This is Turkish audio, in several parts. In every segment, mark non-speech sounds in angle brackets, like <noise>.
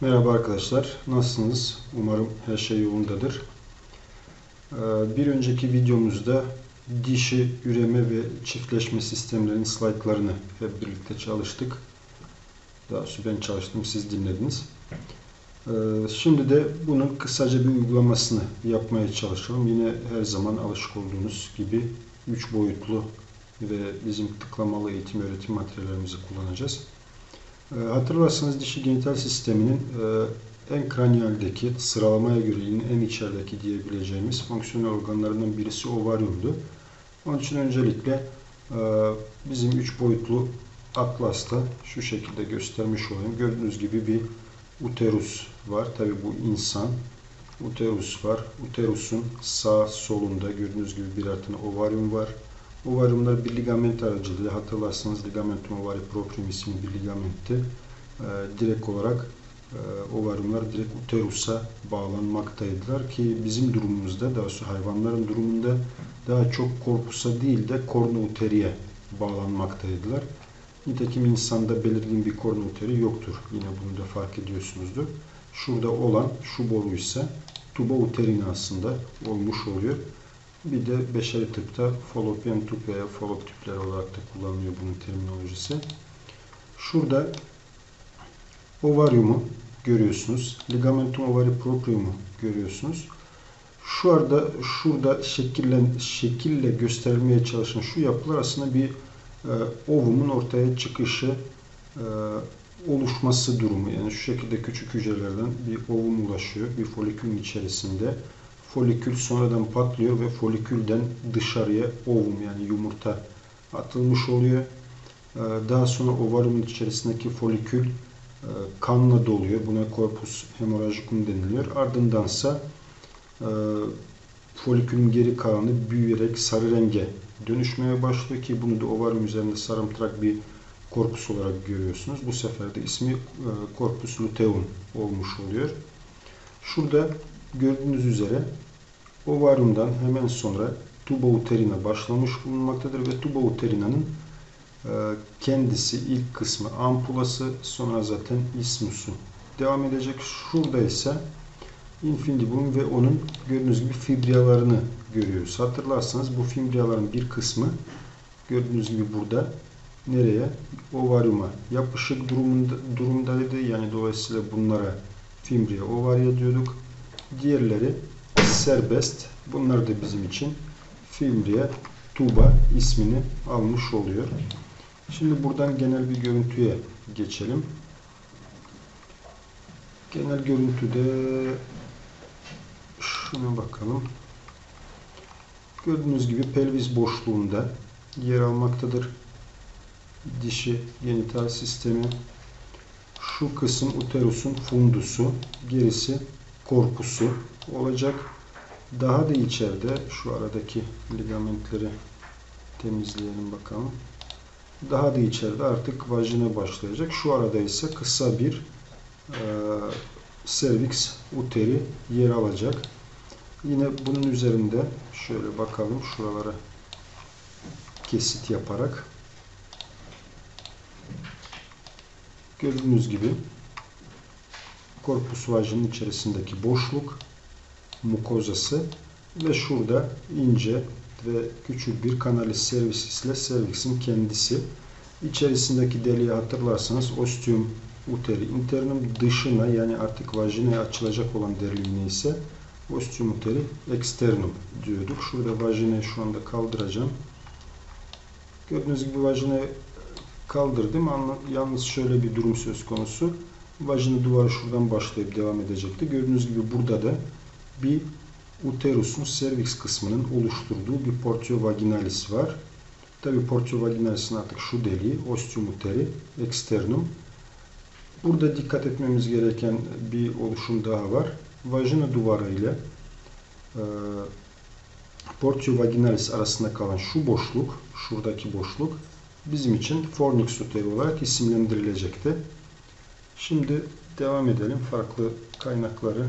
Merhaba arkadaşlar, nasılsınız? Umarım her şey yolundadır. Ee, Bir önceki videomuzda dişi üreme ve çiftleşme sistemlerinin slaytlarını hep birlikte çalıştık. Daha doğrusu ben çalıştım, siz dinlediniz. Ee, Şimdi de bunun kısaca bir uygulamasını yapmaya çalışalım. Yine her zaman alışık olduğunuz gibi 3 boyutlu ve bizim tıklamalı eğitim öğretim materyallerimizi kullanacağız. E, Hatırlarsanız dişi genital sisteminin e, en kraniyaldeki sıralamaya göre en içerideki diyebileceğimiz fonksiyonel organlarından birisi ovaryumdu. Onun için öncelikle e, bizim üç boyutlu atlasta şu şekilde göstermiş olayım. Gördüğünüz gibi bir uterus var. Tabi bu insan. Uterus var. Uterusun sağ solunda gördüğünüz gibi birer tane ovaryum var. Ovaryumlar bir ligament aracılığıyla hatırlarsanız ligamentum ovari proprium isimli bir ligamentti. Ee, direkt olarak e, direkt uterusa bağlanmaktaydılar ki bizim durumumuzda daha doğrusu hayvanların durumunda daha çok korpusa değil de kornu uteriye bağlanmaktaydılar. Nitekim insanda belirgin bir kornu uteri yoktur. Yine bunu da fark ediyorsunuzdur. Şurada olan şu boru tuba uterina aslında olmuş oluyor. Bir de beşeri tıpta fallopian tüp veya fallop tüpler olarak da kullanılıyor bunun terminolojisi. Şurada ovaryumu görüyorsunuz. Ligamentum ovari proprium'u görüyorsunuz. Şu arada şurada şekillen, şekille gösterilmeye çalışan şu yapılar aslında bir e, ovumun ortaya çıkışı, e, oluşması durumu. Yani şu şekilde küçük hücrelerden bir ovum ulaşıyor. Bir folikülün içerisinde folikül sonradan patlıyor ve folikülden dışarıya ovum yani yumurta atılmış oluyor. Ee, Daha sonra ovaryumun içerisindeki folikül e, kanla doluyor. Buna corpus hemorrhagicum deniliyor. Ardındansa e, folikülün geri kalanı büyüyerek sarı renge dönüşmeye başlıyor ki bunu da ovaryum üzerinde sarımtırak bir korpus olarak görüyorsunuz. Bu sefer de ismi e, corpus luteum olmuş oluyor. Şurada gördüğünüz üzere ovaryumdan hemen sonra tuba uterina başlamış bulunmaktadır ve tuba uterinanın e, kendisi ilk kısmı ampulası sonra zaten ismusu devam edecek. Şurada ise infundibulum ve onun gördüğünüz gibi fibriyalarını görüyoruz. Hatırlarsanız bu fibriyaların bir kısmı gördüğünüz gibi burada nereye? Ovaryuma yapışık durumunda, durumdaydı. Yani dolayısıyla bunlara fimbriya ovarya diyorduk. Diğerleri serbest. Bunlar da bizim için fimbriya tuba ismini almış oluyor. Şimdi buradan genel bir görüntüye geçelim. Genel görüntüde şuna bakalım. Gördüğünüz gibi pelvis boşluğunda yer almaktadır. Dişi genital sistemi. Şu kısım uterusun fundusu, gerisi korpusu olacak. Daha da içeride şu aradaki ligamentleri temizleyelim bakalım. Daha da içeride artık vajina başlayacak. Şu arada ise kısa bir e, cervix uteri yer alacak. Yine bunun üzerinde şöyle bakalım şuralara kesit yaparak gördüğünüz gibi korpus vajinin içerisindeki boşluk mukozası ve şurada ince ve küçük bir kanalis servis ile servisin kendisi. İçerisindeki deliği hatırlarsanız ostium uteri internum dışına yani artık vajinaya açılacak olan deliğine ise ostium uteri externum diyorduk. Şurada vajinayı şu anda kaldıracağım. Gördüğünüz gibi vajinayı kaldırdım. Yalnız şöyle bir durum söz konusu. Vajina duvarı şuradan başlayıp devam edecekti. Gördüğünüz gibi burada da bir uterusun cervix kısmının oluşturduğu bir portio vaginalis var. Tabi portio vaginalis'in artık şu deliği ostium uteri externum. Burada dikkat etmemiz gereken bir oluşum daha var. Vajina duvarı ile e, portio vaginalis arasında kalan şu boşluk, şuradaki boşluk bizim için fornix uteri olarak isimlendirilecekti. Şimdi devam edelim. Farklı kaynakları.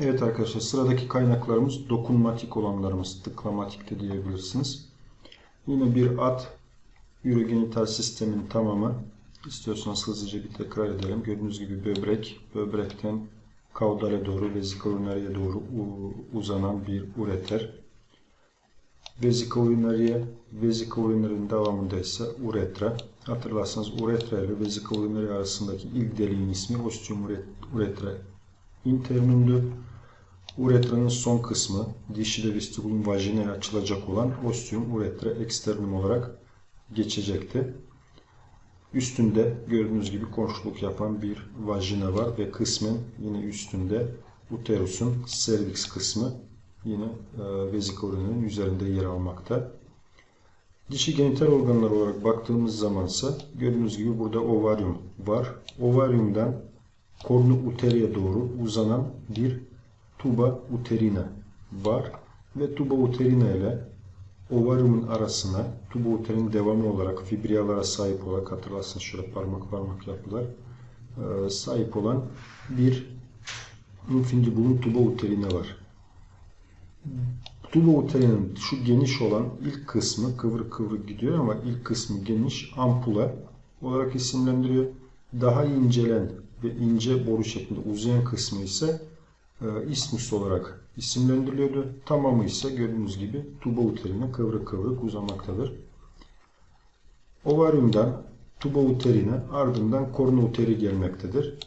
Evet arkadaşlar sıradaki kaynaklarımız dokunmatik olanlarımız. Tıklamatik de diyebilirsiniz. Yine bir at Urogenital sistemin tamamı. İstiyorsanız hızlıca bir tekrar edelim. Gördüğünüz gibi böbrek, böbrekten kaudale doğru, vesikarinariye doğru u- uzanan bir ureter. Vesikarinariye, vesikarinarinin devamında ise uretra. Hatırlarsanız uretra ile vesikarinari arasındaki ilk deliğin ismi ostium uret- uretra internumdu. Uretranın son kısmı dişi de vestibulun vajinaya açılacak olan ostium uretra externum olarak geçecekti. Üstünde gördüğünüz gibi komşuluk yapan bir vajina var ve kısmen yine üstünde uterusun cervix kısmı yine e, vesikarinarinin üzerinde yer almakta. Dişi genital organlar olarak baktığımız zamansa gördüğünüz gibi burada ovaryum var. Ovaryumdan kornu uteriye doğru uzanan bir tuba uterina var ve tuba uterina ile ovaryumun arasına tuba uterinin devamı olarak fibriyalara sahip olarak hatırlarsınız şöyle parmak parmak yapılar e, sahip olan bir infundibulum tuba uterina var. Tuba uterinin şu geniş olan ilk kısmı kıvrık kıvrık gidiyor ama ilk kısmı geniş ampula olarak isimlendiriyor. Daha incelen ve ince boru şeklinde uzayan kısmı ise e, ismus olarak isimlendiriliyordu. Tamamı ise gördüğünüz gibi tuba uterine kıvrık kıvrık uzamaktadır. Ovaryumdan tuba uterine ardından kornu uteri gelmektedir.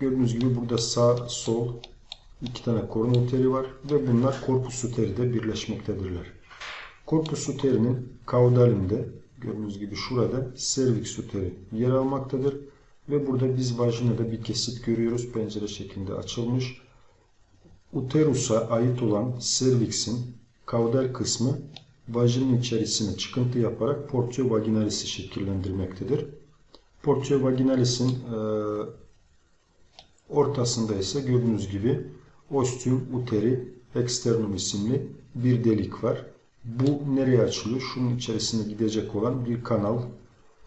Gördüğünüz gibi burada sağ sol iki tane kornu uteri var ve bunlar korpus uteride birleşmektedirler. Korpus uterinin kaudalinde gördüğünüz gibi şurada cervix uteri yer almaktadır. Ve burada biz vajinada bir kesit görüyoruz. Pencere şeklinde açılmış. Uterusa ait olan cervix'in kaudal kısmı vajinin içerisine çıkıntı yaparak portio vaginalis'i şekillendirmektedir. Portio vaginalis'in e, ortasında ise gördüğünüz gibi ostium uteri externum isimli bir delik var. Bu nereye açılıyor? Şunun içerisine gidecek olan bir kanal,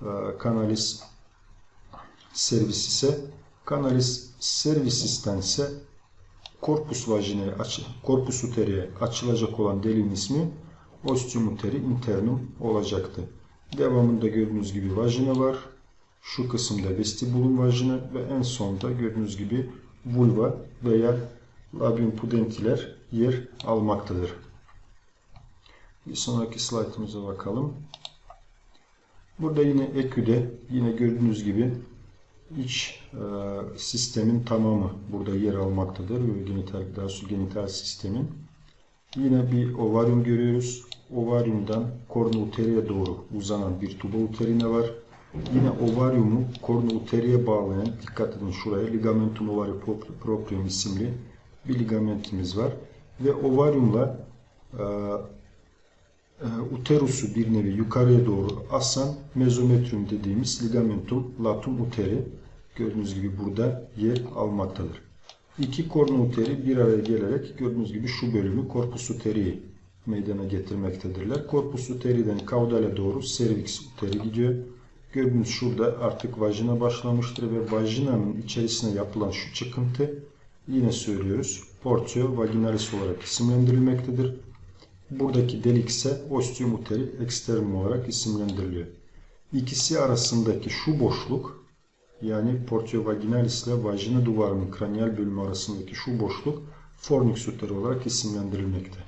e, kanalis servis ise kanalis servisinden ise korpus vajinaya aç, korpus uteriye açılacak olan deliğin ismi ostium uteri internum olacaktı. Devamında gördüğünüz gibi vajina var. Şu kısımda vestibulum vajina ve en sonda gördüğünüz gibi vulva veya labium pudentiler yer almaktadır. Bir sonraki slaytımıza bakalım. Burada yine eküde yine gördüğünüz gibi iç e, sistemin tamamı burada yer almaktadır. Genital, daha sonra genital sistemin. Yine bir ovaryum görüyoruz. Ovaryumdan kornu uteriye doğru uzanan bir tuba uterine var. Yine ovaryumu kornu uteriye bağlayan, dikkat edin şuraya, ligamentum ovari proprium isimli bir ligamentimiz var. Ve ovaryumla e, e, uterusu bir nevi yukarıya doğru asan mezometrium dediğimiz ligamentum latum uteri gördüğünüz gibi burada yer almaktadır. İki kornu uteri bir araya gelerek gördüğünüz gibi şu bölümü korpus uteriyi meydana getirmektedirler. Korpus uteriden kaudale doğru cervix uteri gidiyor. Gördüğünüz şurada artık vajina başlamıştır ve vajinanın içerisine yapılan şu çıkıntı yine söylüyoruz portio vaginalis olarak isimlendirilmektedir. Buradaki delik ise ostium uteri externum olarak isimlendiriliyor. İkisi arasındaki şu boşluk yani portio vaginalis ile vajina duvarının kraniyal bölümü arasındaki şu boşluk fornix uteri olarak isimlendirilmekte.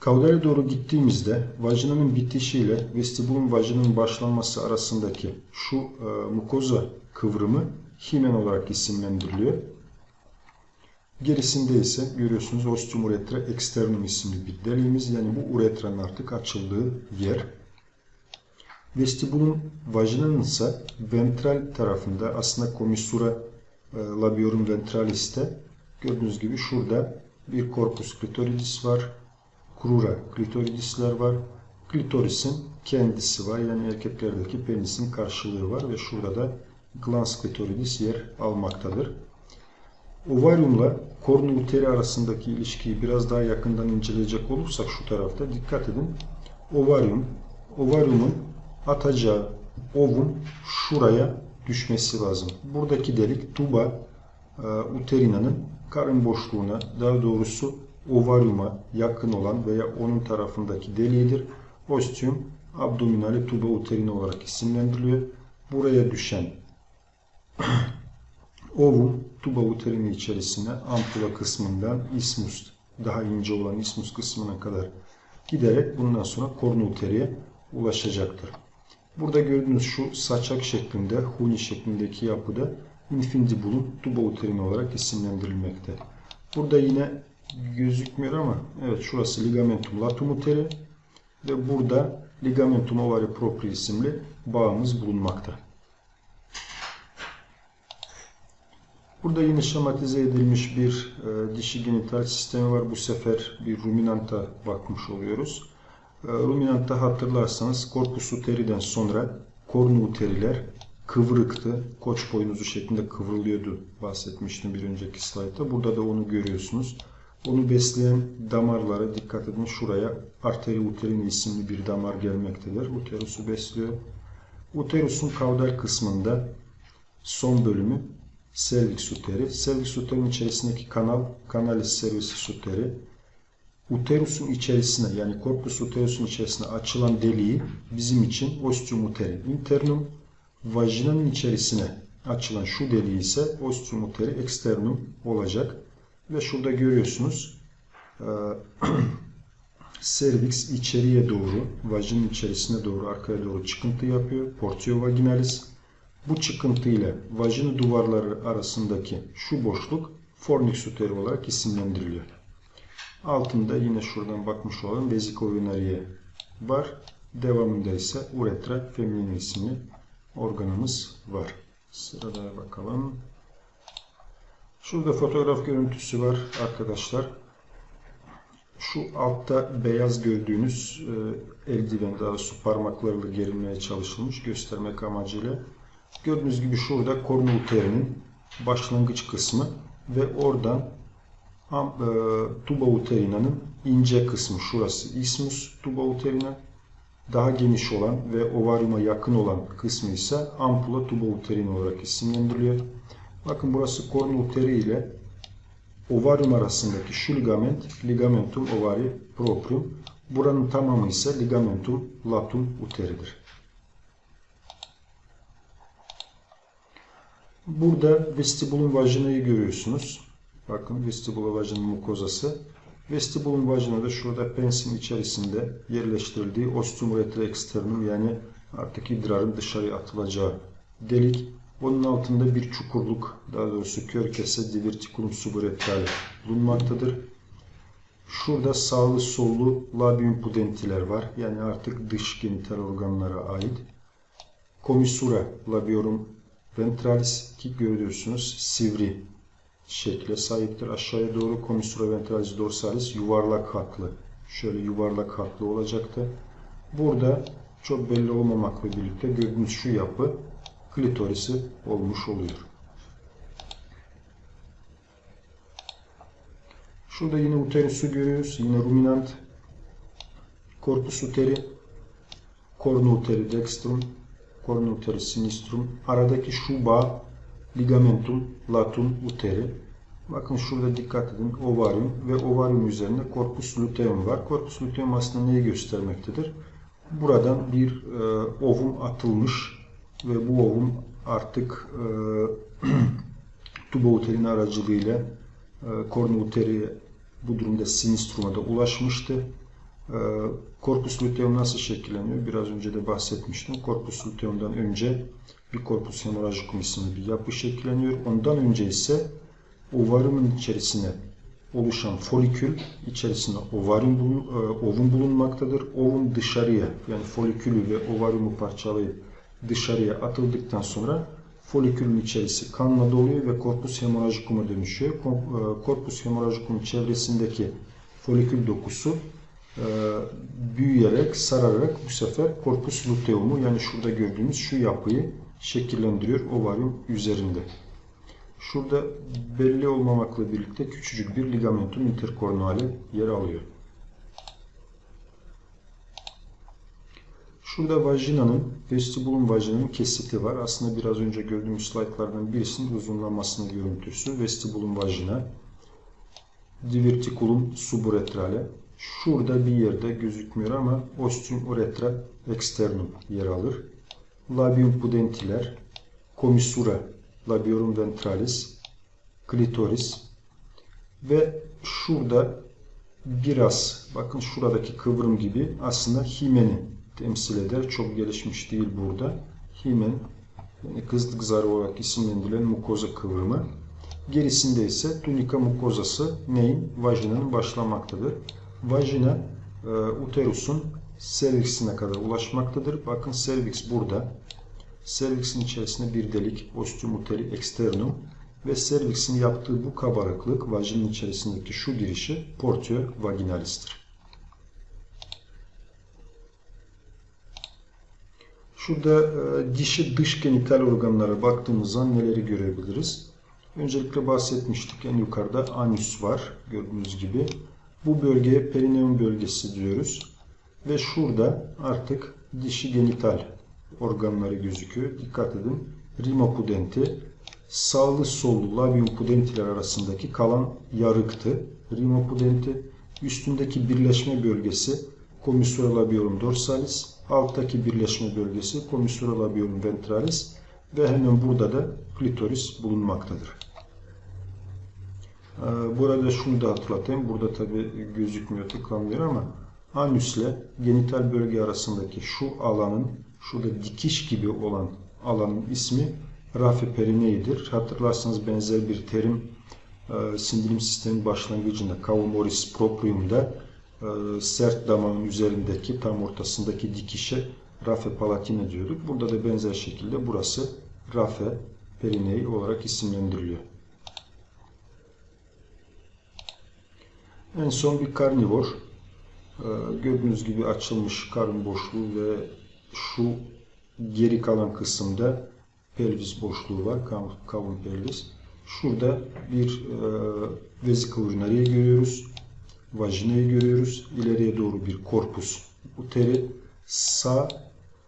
Kaudale doğru gittiğimizde vajinanın bitişiyle vestibulun vajinanın başlanması arasındaki şu e, mukoza kıvrımı himen olarak isimlendiriliyor. Gerisinde ise görüyorsunuz ostium uretra externum isimli bir deliğimiz. Yani bu uretranın artık açıldığı yer. Vestibulun vajinanın ise ventral tarafında aslında komissura e, labiorum ventralis'te gördüğünüz gibi şurada bir corpus clitoridis var. Crura clitoridisler var. Klitorisin kendisi var. Yani erkeklerdeki penisin karşılığı var ve şurada da glans clitoridis yer almaktadır. Ovaryumla kornu uteri arasındaki ilişkiyi biraz daha yakından inceleyecek olursak şu tarafta dikkat edin. Ovaryum, ovaryumun atacağı ovum şuraya düşmesi lazım. Buradaki delik tuba e, uterinanın karın boşluğuna daha doğrusu ovaryuma yakın olan veya onun tarafındaki deliğidir. Ostium abdominali tuba uterini olarak isimlendiriliyor. Buraya düşen <clears throat> ovum tuba uterini içerisine ampula kısmından ismus daha ince olan ismus kısmına kadar giderek bundan sonra kornu uteriye ulaşacaktır. Burada gördüğünüz şu saçak şeklinde, huni şeklindeki yapıda infundibulum tuba uterini olarak isimlendirilmekte. Burada yine gözükmüyor ama evet şurası ligamentum latum uteri ve burada ligamentum ovari propri isimli bağımız bulunmakta. Burada yine şematize edilmiş bir e, dişi genital sistemi var. Bu sefer bir ruminanta bakmış oluyoruz. E, ruminantta hatırlarsanız korpus uteriden sonra kornu uteriler kıvrıktı. Koç boynuzu şeklinde kıvrılıyordu bahsetmiştim bir önceki slaytta. Burada da onu görüyorsunuz. Onu besleyen damarlara dikkat edin. Şuraya arteri uterini isimli bir damar gelmektedir. Uterusu besliyor. Uterusun kaudal kısmında son bölümü cervix uteri. Cervix uterinin içerisindeki kanal, canalis cervix uteri. Uterusun içerisine yani corpus uterusun içerisine açılan deliği bizim için ostium uteri internum, vajinanın içerisine açılan şu deliği ise ostium uteri externum olacak. Ve şurada görüyorsunuz cervix <clears throat> içeriye doğru, vajinin içerisine doğru, arkaya doğru çıkıntı yapıyor. Portio vaginalis. Bu çıkıntı ile vajini duvarları arasındaki şu boşluk fornix uteri olarak isimlendiriliyor. Altında yine şuradan bakmış olan vesika urinariye var. Devamında ise uretra feminine isimli organımız var. Sırada bakalım. Şurada fotoğraf görüntüsü var arkadaşlar. Şu altta beyaz gördüğünüz e, eldiven daha doğrusu parmaklarla gerilmeye çalışılmış göstermek amacıyla. Gördüğünüz gibi şurada kornu uterinin başlangıç kısmı ve oradan e, tuba uterinanın ince kısmı şurası ismus tuba uterina daha geniş olan ve ovaryuma yakın olan kısmı ise ampula tuba uterin olarak isimlendiriliyor. Bakın burası kornu uteri ile ovaryum arasındaki şu ligament ligamentum ovari proprium. Buranın tamamı ise ligamentum latum uteridir. Burada vestibulum vajinayı görüyorsunuz. Bakın vestibula vajinal mukozası. Vestibulum vajina da şurada pensin içerisinde yerleştirildiği ostium uretra externum yani artık idrarın dışarıya atılacağı delik. Onun altında bir çukurluk, daha doğrusu kör kese diverticulum suburetral bulunmaktadır. Şurada sağlı sollu labium pudentiler var. Yani artık dış genital organlara ait. Commissura labiorum ventralis ki görüyorsunuz sivri şekle sahiptir. Aşağıya doğru commissura ventralis dorsalis yuvarlak hatlı. Şöyle yuvarlak hatlı olacaktı. Burada çok belli olmamakla birlikte gördüğünüz şu yapı klitorisi olmuş oluyor. Şurada yine uterusu görüyoruz. Yine ruminant, korpus uteri, kornu uteri dextrum, kornu uteri sinistrum. Aradaki şu bağ ligamentum latum uteri. Bakın şurada dikkat edin. Ovaryum ve ovaryum üzerinde korpus luteum var. Korpus luteum aslında neyi göstermektedir? Buradan bir e, ovum atılmış ve bu ovum artık e, <clears throat> tuba uterin aracılığıyla e, kornu uteri bu durumda sinistruma da ulaşmıştı. E, korpus luteum nasıl şekilleniyor? Biraz önce de bahsetmiştim. Korpus luteum'dan önce bir korpus hemorrhagicum isimli bir yapı şekilleniyor. Ondan önce ise ovaryumun içerisine oluşan folikül içerisinde ovaryum bulun, e, ovum bulunmaktadır. Ovum dışarıya yani folikülü ve ovaryumu parçalayıp dışarıya atıldıktan sonra folikülün içerisi kanla doluyor ve korpus hemorragicum'a dönüşüyor. Korpus e, hemorragicum çevresindeki folikül dokusu büyüyerek, sararak bu sefer korpus luteumu yani şurada gördüğümüz şu yapıyı şekillendiriyor ovaryum üzerinde. Şurada belli olmamakla birlikte küçücük bir ligamentum interkornuale yer alıyor. Şurada vajinanın, vestibulum vajinanın kesiti var. Aslında biraz önce gördüğümüz slaytlardan birisinin uzunlamasının görüntüsü. Vestibulum vajina, diverticulum suburetrale. Şurada bir yerde gözükmüyor ama ostium uretra externum yer alır. Labium pudentiler, commissura, labiorum ventralis, klitoris ve şurada biraz bakın şuradaki kıvrım gibi aslında himeni temsil eder. Çok gelişmiş değil burada. Himen yani kızlık zarı olarak isimlendirilen mukoza kıvrımı. Gerisinde ise tunika mukozası neyin? Vajinanın başlamaktadır. Vajina e, uterusun serviksine kadar ulaşmaktadır. Bakın serviks burada. Serviksin içerisinde bir delik, ostium uteri externum ve serviksin yaptığı bu kabarıklık vajinin içerisindeki şu girişi portio vaginalistir. Şurada e, dişi dış genital organlara baktığımız zaman neleri görebiliriz? Öncelikle bahsetmiştik en yukarıda anüs var gördüğünüz gibi. Bu bölgeye perineum bölgesi diyoruz. Ve şurada artık dişi genital organları gözüküyor. Dikkat edin. Rimopudenti sağlı sollu labium pudentiler arasındaki kalan yarıktı. Rimopudenti üstündeki birleşme bölgesi commissura labiorum dorsalis, alttaki birleşme bölgesi commissura labiorum ventralis ve hemen burada da klitoris bulunmaktadır. Ee, Burada şunu da hatırlatayım. Burada tabi gözükmüyor, tıklanmıyor ama anüsle genital bölge arasındaki şu alanın, şurada dikiş gibi olan alanın ismi rafe perineidir. Hatırlarsanız benzer bir terim e, sindirim sistemi başlangıcında cavomoris proprium'da e, sert damağın üzerindeki tam ortasındaki dikişe rafe palatina diyorduk. Burada da benzer şekilde burası rafe perinei olarak isimlendiriliyor. En son bir karnivor. Ee, gördüğünüz gibi açılmış karın boşluğu ve şu geri kalan kısımda pelvis boşluğu var. Kavun pelvis. Şurada bir e, vesicle urinariye görüyoruz. Vajinayı görüyoruz. İleriye doğru bir korpus uteri. Sağ,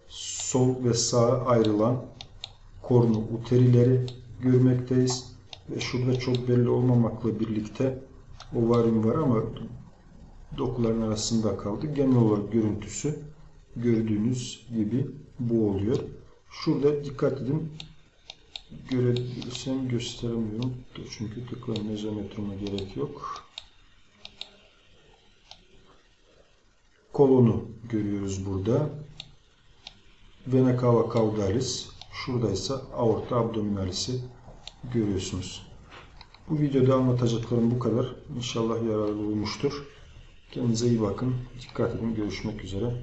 sol ve sağa ayrılan kornu uterileri görmekteyiz. Ve şurada çok belli olmamakla birlikte ovaryum var ama dokuların arasında kaldı. Genel olarak görüntüsü gördüğünüz gibi bu oluyor. Şurada dikkat edin. Görebilirsem gösteremiyorum. Çünkü tıkla mezometroma gerek yok. Kolonu görüyoruz burada. Vena cava caudalis. Şurada ise aorta abdominalis'i görüyorsunuz. Bu videoda anlatacaklarım bu kadar. İnşallah yararlı olmuştur. Kendinize iyi bakın. Dikkat edin. Görüşmek üzere.